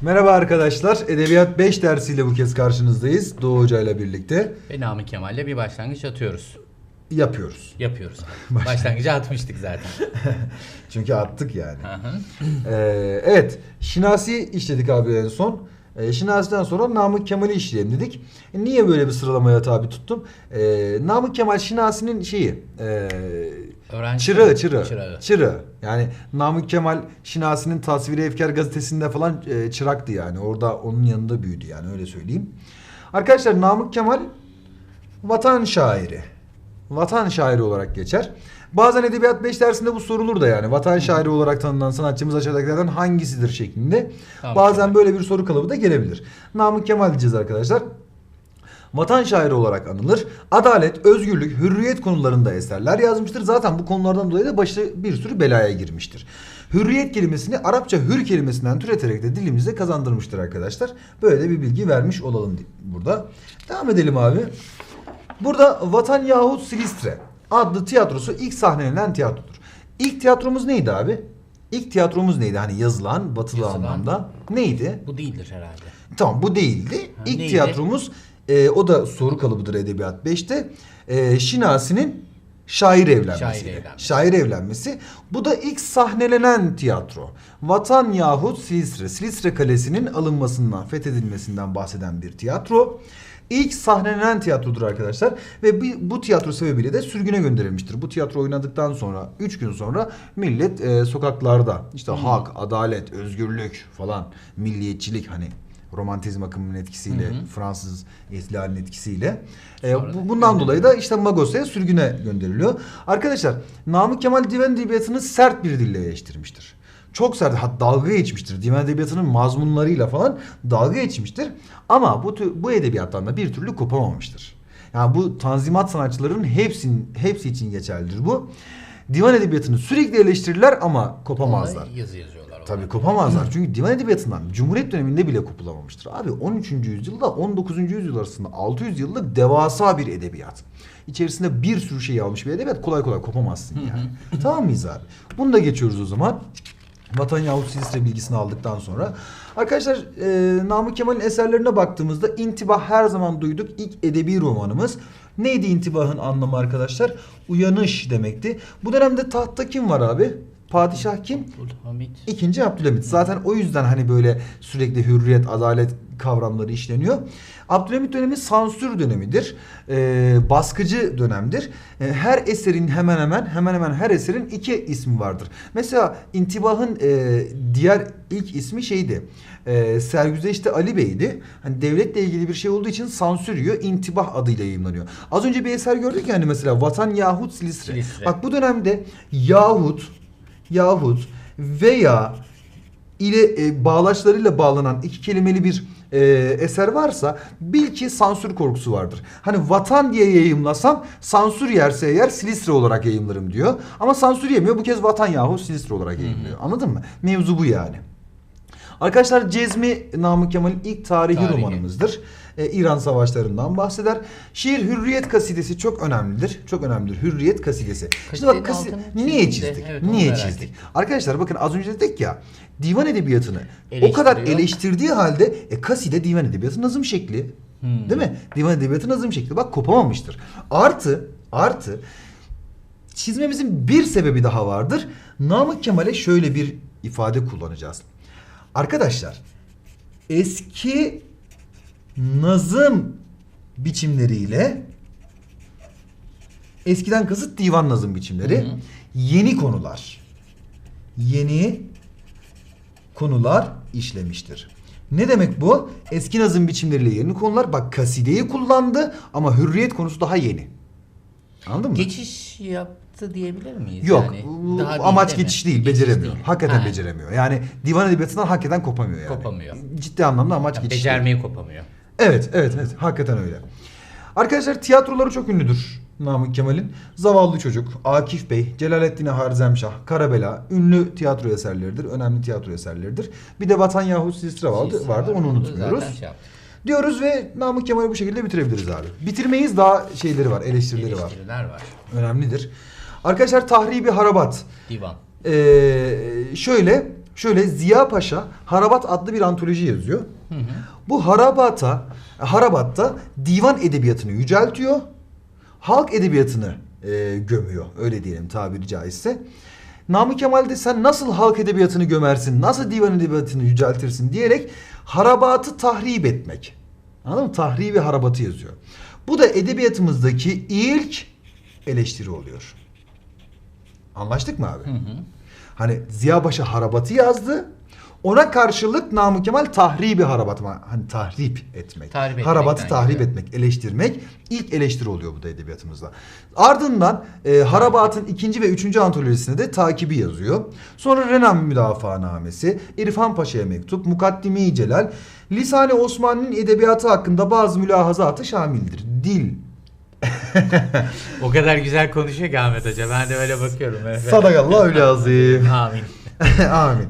Merhaba arkadaşlar. Edebiyat 5 dersiyle bu kez karşınızdayız. Doğu Hoca ile birlikte Ve Namık Kemal'le bir başlangıç atıyoruz. yapıyoruz. Yapıyoruz. Başlangıcı atmıştık zaten. Çünkü attık yani. Ee, evet. Şinasi işledik abi en son. Ee, Şinasi'den sonra Namık Kemal'i işleyelim dedik. E, niye böyle bir sıralamaya tabi tuttum? Ee, Namık Kemal Şinasi'nin şeyi... E, Öğrenci Çırağı, çırağı, Çırağı. çırağı. Yani Namık Kemal Şinasi'nin Tasviri Efkar gazetesinde falan e, çıraktı yani. Orada onun yanında büyüdü yani öyle söyleyeyim. Arkadaşlar Namık Kemal vatan şairi. Vatan şairi olarak geçer. Bazen Edebiyat 5 dersinde bu sorulur da yani. Vatan şairi olarak tanınan sanatçımız aşağıdakilerden hangisidir şeklinde. Tamam. Bazen böyle bir soru kalıbı da gelebilir. Namık Kemal diyeceğiz arkadaşlar. Vatan şairi olarak anılır. Adalet, özgürlük, hürriyet konularında eserler yazmıştır. Zaten bu konulardan dolayı da başı bir sürü belaya girmiştir. Hürriyet kelimesini Arapça hür kelimesinden türeterek de dilimize kazandırmıştır arkadaşlar. Böyle bir bilgi vermiş olalım burada. Devam edelim abi. Burada Vatan yahut Silistre adlı tiyatrosu ilk sahnelenen tiyatrodur. İlk tiyatromuz neydi abi? İlk tiyatromuz neydi? Hani yazılan, batılı Yazılan. anlamda. Neydi? Bu değildir herhalde. Tamam bu değildi. Ha, İlk neydi? tiyatromuz e, o da soru kalıbıdır Edebiyat 5'te. E, Şinasi'nin şair evlenmesi. Şair evlenmesi. Şair evlenmesi. Bu da ilk sahnelenen tiyatro. Vatan yahut Silistre. Silistre Kalesi'nin alınmasından, fethedilmesinden bahseden bir tiyatro. İlk sahnelenen tiyatrodur arkadaşlar ve bu, tiyatro sebebiyle de sürgüne gönderilmiştir. Bu tiyatro oynadıktan sonra 3 gün sonra millet e, sokaklarda işte Hmm. hak, adalet, özgürlük falan milliyetçilik hani romantizm akımının etkisiyle, Hı hı. Fransız ihtilalinin etkisiyle. E, bu- bundan dolayı da işte Magosa'ya sürgüne gönderiliyor. Arkadaşlar Namık Kemal Divan Edebiyatı'nı sert bir dille eleştirmiştir. Çok sert, hatta dalga geçmiştir. Divan Edebiyatı'nın mazmunlarıyla falan dalga geçmiştir. Ama bu bu edebiyattan da bir türlü kopamamıştır. Yani bu tanzimat sanatçılarının hepsinin hepsi için geçerlidir bu. Divan edebiyatını sürekli eleştirirler ama kopamazlar. Yazı yazıyorlar. Tabii kopamazlar. Çünkü divan edebiyatından Cumhuriyet döneminde bile kopulamamıştır. Abi 13. yüzyılda 19. yüzyıl arasında 600 yıllık devasa bir edebiyat. İçerisinde bir sürü şey almış bir edebiyat kolay kolay kopamazsın yani. tamam mıyız abi? Bunu da geçiyoruz o zaman. Vatan yahut Silistre bilgisini aldıktan sonra. Arkadaşlar e, Namık Kemal'in eserlerine baktığımızda intibah her zaman duyduk. İlk edebi romanımız. Neydi intibahın anlamı arkadaşlar? Uyanış demekti. Bu dönemde tahtta kim var abi? Padişah kim? Abdülhamit. İkinci Abdülhamit. Zaten o yüzden hani böyle sürekli hürriyet, adalet kavramları işleniyor. Abdülhamit dönemi sansür dönemidir. Ee, baskıcı dönemdir. Ee, her eserin hemen hemen hemen hemen her eserin iki ismi vardır. Mesela İntibah'ın e, diğer ilk ismi şeydi. E, Sergüzeşte Ali Bey'di. Hani devletle ilgili bir şey olduğu için sansür yiyor. İntibah adıyla yayınlanıyor. Az önce bir eser gördük ya hani mesela Vatan yahut Silistre. Silistre. Bak bu dönemde yahut yahut veya ile e, bağlaçlarıyla bağlanan iki kelimeli bir e, eser varsa bil ki sansür korkusu vardır. Hani vatan diye yayımlasam sansür yerse eğer Silistre olarak yayımlarım diyor. Ama sansür yemiyor bu kez vatan yahu Silistre olarak yayımlıyor. Anladın mı? Mevzu bu yani. Arkadaşlar Cezmi Namık Kemal'in ilk tarihi, Tarihi. romanımızdır. Ee, İran savaşlarından bahseder. Şiir Hürriyet kasidesi çok önemlidir. Çok önemlidir. Hürriyet kasidesi. Şimdi bak Kasidenin kasi- niye çizdi. çizdik? Evet, niye çizdik? ettim. Arkadaşlar bakın az önce dedik ya divan edebiyatını o kadar eleştirdiği halde e, kaside divan edebiyatı nazım şekli. Hmm. Değil mi? Divan edebiyatı nazım şekli. Bak kopamamıştır. Artı artı çizmemizin bir sebebi daha vardır. Namık Kemal'e şöyle bir ifade kullanacağız. Arkadaşlar eski nazım biçimleriyle eskiden kasıt divan nazım biçimleri Hı hı. yeni konular yeni konular işlemiştir. Ne demek bu? Eski nazım biçimleriyle yeni konular. Bak kasideyi kullandı ama hürriyet konusu daha yeni. Anladın mı? Geçiş yaptı diyebilir miyiz? Yok. Yani bu daha değil, amaç değil mi? geçiş değil, Geçiş beceremiyor. değil. Hakikaten Ha. beceremiyor. Yani divan edebiyatından hakikaten kopamıyor yani. Kopamıyor. Ciddi anlamda amaç Ya geçiş. değil. Becermeyi kopamıyor. Evet, evet, evet. Hakikaten öyle. Arkadaşlar tiyatroları çok ünlüdür Namık Kemal'in. Zavallı Çocuk, Akif Bey, Celaleddin Harzemşah, Karabela ünlü tiyatro eserleridir. Önemli tiyatro eserleridir. Bir de Vatan Yahut Silistre vardı, vardı var. onu Onu unutmuyoruz. zaten şey yaptık. Diyoruz ve Namık Kemal'i bu şekilde bitirebiliriz abi. Bitirmeyiz daha şeyleri var, eleştirileri var. Eleştiriler var. Önemlidir. Arkadaşlar Tahribi Harabat. Divan. Ee, şöyle şöyle Ziya Paşa Harabat adlı bir antoloji yazıyor. Bu Harabat'a Harabat'ta divan edebiyatını yüceltiyor. Halk edebiyatını e, gömüyor. Öyle diyelim tabiri caizse. Namık Kemal de sen nasıl halk edebiyatını gömersin, nasıl divan edebiyatını yüceltirsin diyerek harabatı tahrip etmek. Anladın mı? Tahribi harabatı yazıyor. Bu da edebiyatımızdaki ilk eleştiri oluyor. Anlaştık mı abi? Hani Ziya Paşa harabatı yazdı. Ona karşılık Namık Kemal tahribi harabat hani tahrip etmek. Tahrip harabatı tahrip geliyor. etmek, eleştirmek ilk eleştiri oluyor bu da edebiyatımızda. Ardından e, Harabat'ın ikinci ve üçüncü antolojisine de takibi yazıyor. Sonra Renan Müdafaanamesi, İrfan Paşa'ya mektup, Mukaddime-i Celal, Lisan-ı Osmanlı'nın edebiyatı hakkında bazı mülahazatı şamildir. Dil, O kadar güzel konuşuyor ki Ahmet Hoca. Ben de öyle bakıyorum. Evet. sadakallah öyle azim. Amin. Amin.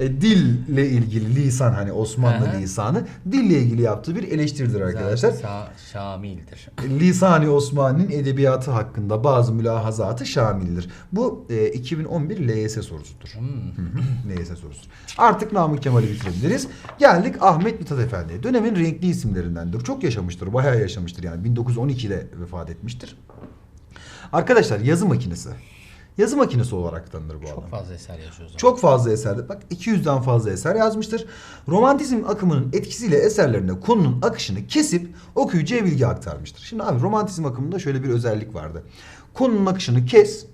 E, dille ilgili lisan hani Osmanlı Aha. lisanı dille ilgili yaptığı bir eleştiridir arkadaşlar. Şa- şamildir. Lisani Osman'ın edebiyatı hakkında bazı mülahazatı şamildir. Bu e, 2011 LYS sorusudur. Hmm. LYS sorusudur. Artık Namık Kemal'i bitirebiliriz. Geldik Ahmet Mithat Efendi'ye. Dönemin renkli isimlerindendir. Çok yaşamıştır. Bayağı yaşamıştır yani. 1912'de vefat etmiştir. Arkadaşlar yazı makinesi. Yazı makinesi olarak tanınır bu adam. Çok fazla eser yaşıyoruz. Çok fazla eserde bak 200'den fazla eser yazmıştır. Romantizm akımının etkisiyle eserlerine konunun akışını kesip okuyucuya bilgi aktarmıştır. Şimdi abi romantizm akımında şöyle bir özellik vardı. Konunun akışını kes,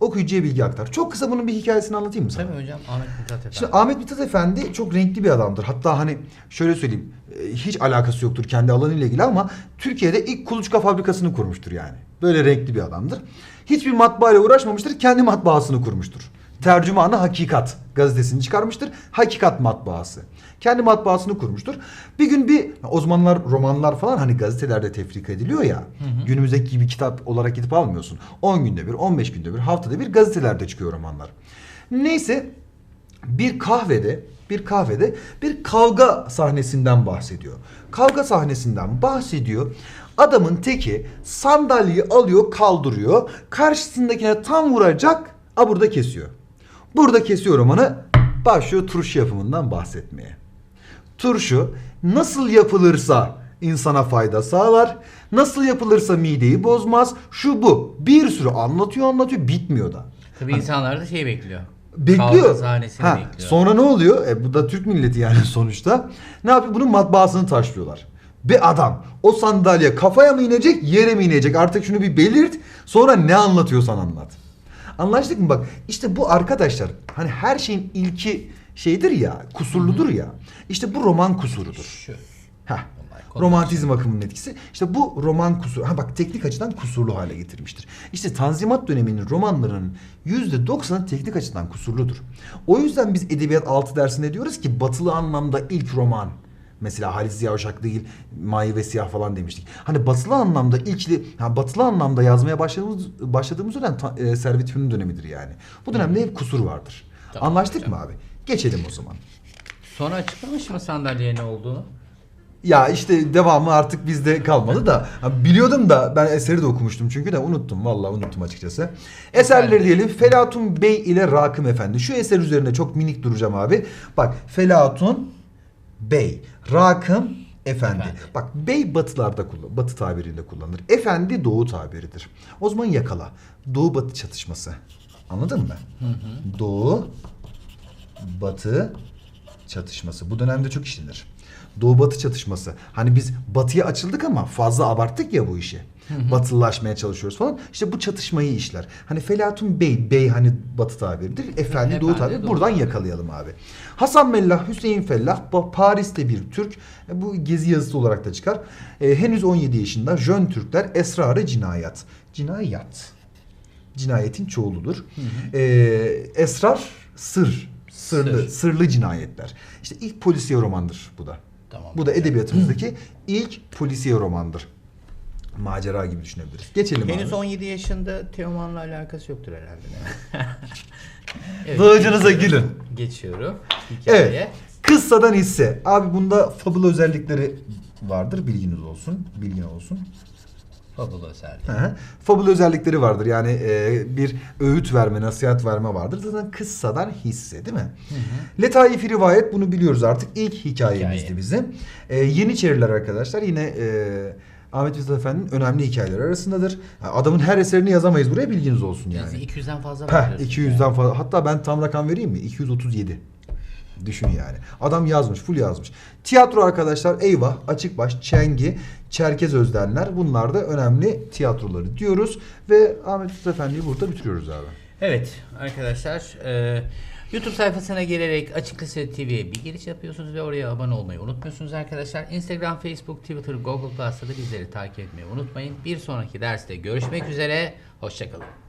okuyucuya bilgi aktar. Çok kısa bunun bir hikayesini anlatayım mı sana? Tabii hocam Ahmet Mithat Efendi. Şimdi Ahmet Mithat Efendi çok renkli bir adamdır. Hatta hani şöyle söyleyeyim e, hiç alakası yoktur kendi alanıyla ilgili ama Türkiye'de ilk kuluçka fabrikasını kurmuştur yani. Böyle renkli bir adamdır. Hiçbir matbaayla uğraşmamıştır. Kendi matbaasını kurmuştur. Tercümanı Hakikat gazetesini çıkarmıştır. Hakikat matbaası. Kendi matbaasını kurmuştur. Bir gün bir o zamanlar romanlar falan hani gazetelerde tefrika ediliyor ya. Günümüzdeki gibi kitap olarak gidip almıyorsun. 10 günde bir, 15 günde bir, haftada bir gazetelerde çıkıyor romanlar. Neyse bir kahvede bir kahvede bir kavga sahnesinden bahsediyor. Kavga sahnesinden bahsediyor. Adamın teki sandalyeyi alıyor kaldırıyor. Karşısındakine tam vuracak. A burada kesiyor. Burada kesiyor romanı. Başlıyor turşu yapımından bahsetmeye. Turşu nasıl yapılırsa insana fayda sağlar. Nasıl yapılırsa mideyi bozmaz. Şu bu. Bir sürü anlatıyor anlatıyor bitmiyor da. Tabii insanlar da şey bekliyor. Bekliyor. Ha, bekliyor. Sonra ne oluyor? E, bu da Türk milleti yani sonuçta. Ne yapıyor? Bunun matbaasını taşlıyorlar. Bir adam o sandalye kafaya mı inecek yere mi inecek artık şunu bir belirt sonra ne anlatıyorsan anlat. Anlaştık mı bak işte bu arkadaşlar hani her şeyin ilki şeydir ya kusurludur ya işte bu roman kusurudur. Şu. Heh. Konu Romantizm akımının etkisi. İşte bu roman kusur. Ha bak teknik açıdan kusurlu hale getirmiştir. İşte Tanzimat döneminin romanlarının yüzde doksanı teknik açıdan kusurludur. O yüzden biz edebiyat altı dersinde diyoruz ki batılı anlamda ilk roman. Mesela Halis Ziya Uşak değil, Mavi ve Siyah falan demiştik. Hani batılı anlamda ilkli, ha batılı anlamda yazmaya başladığımız başladığımız dönem e, Servet Fünun dönemidir yani. Bu dönemde hep kusur vardır. Tamam Anlaştık hocam. mı abi? Geçelim o zaman. Sonra açıklamış mı sandalyeye ne olduğunu? Ya işte devamı artık bizde kalmadı da biliyordum da ben eseri de okumuştum çünkü de unuttum vallahi unuttum açıkçası. Eserleri diyelim Felatun Bey ile Rakım Efendi. Şu eser üzerinde çok minik duracağım abi. Bak Felatun Bey, Rakım Efendi. Efendi. Bak bey batılarda kullan, batı tabiriyle kullanılır. Efendi doğu tabiridir. O zaman yakala. Doğu batı çatışması. Anladın mı? Doğu batı çatışması. Bu dönemde çok işlenir. Doğu batı çatışması. Hani biz batıya açıldık ama fazla abarttık ya bu işi. Batılılaşmaya çalışıyoruz falan. İşte bu çatışmayı işler. Hani Felatun Bey, Bey hani batı tabiridir. Efendi, doğu Efendi, tabiri. doğu Buradan tabiri. yakalayalım abi. Hasan Mellah, Hüseyin Fellah, Paris'te bir Türk. E, Bu gezi yazısı olarak da çıkar. E, henüz 17 yaşında Jön Türkler esrarı cinayet. Cinayet. Cinayetin çoğuludur. E, esrar, sır. Sırlı, Sır. sırlı cinayetler. İşte ilk polisiye romandır bu da. Tamam. Bu da edebiyatımızdaki ilk polisiye romandır. Macera gibi düşünebiliriz. Geçelim Henüz abi. 17 yaşında Teoman'la alakası yoktur herhalde. evet, Dağcınıza gülün. Geçiyorum hikayeye. Evet. Kıssadan hisse. Abi bunda fabula özellikleri vardır. Bilginiz olsun. Bilgin olsun. Fabulous özellik. Hı hı. Fabul özellikleri vardır. Yani e, bir öğüt verme, nasihat verme vardır. Zaten kıssadan hisse değil mi? Letaif-i rivayet bunu biliyoruz artık. İlk hikayemizdi Hikaye. bizim. E, Yeniçeriler arkadaşlar yine e, Ahmet Mithat Efendi'nin önemli hikayeleri arasındadır. Ha, Adamın her eserini yazamayız buraya bilginiz olsun yani. Yani 200'den fazla Heh, var. 200'den fazla. Hatta ben tam rakam vereyim mi? 237. Düşün yani. Adam yazmış, full yazmış. Tiyatro arkadaşlar eyvah, açık baş, çengi, çerkez özdenler bunlar da önemli tiyatroları diyoruz. Ve Ahmet Usta Efendi'yi burada bitiriyoruz abi. Evet arkadaşlar e, YouTube sayfasına gelerek Açık Lise TV'ye bir giriş yapıyorsunuz ve oraya abone olmayı unutmuyorsunuz arkadaşlar. Instagram, Facebook, Twitter, Google Plus'ta da bizleri takip etmeyi unutmayın. Bir sonraki derste görüşmek üzere. Hoşçakalın.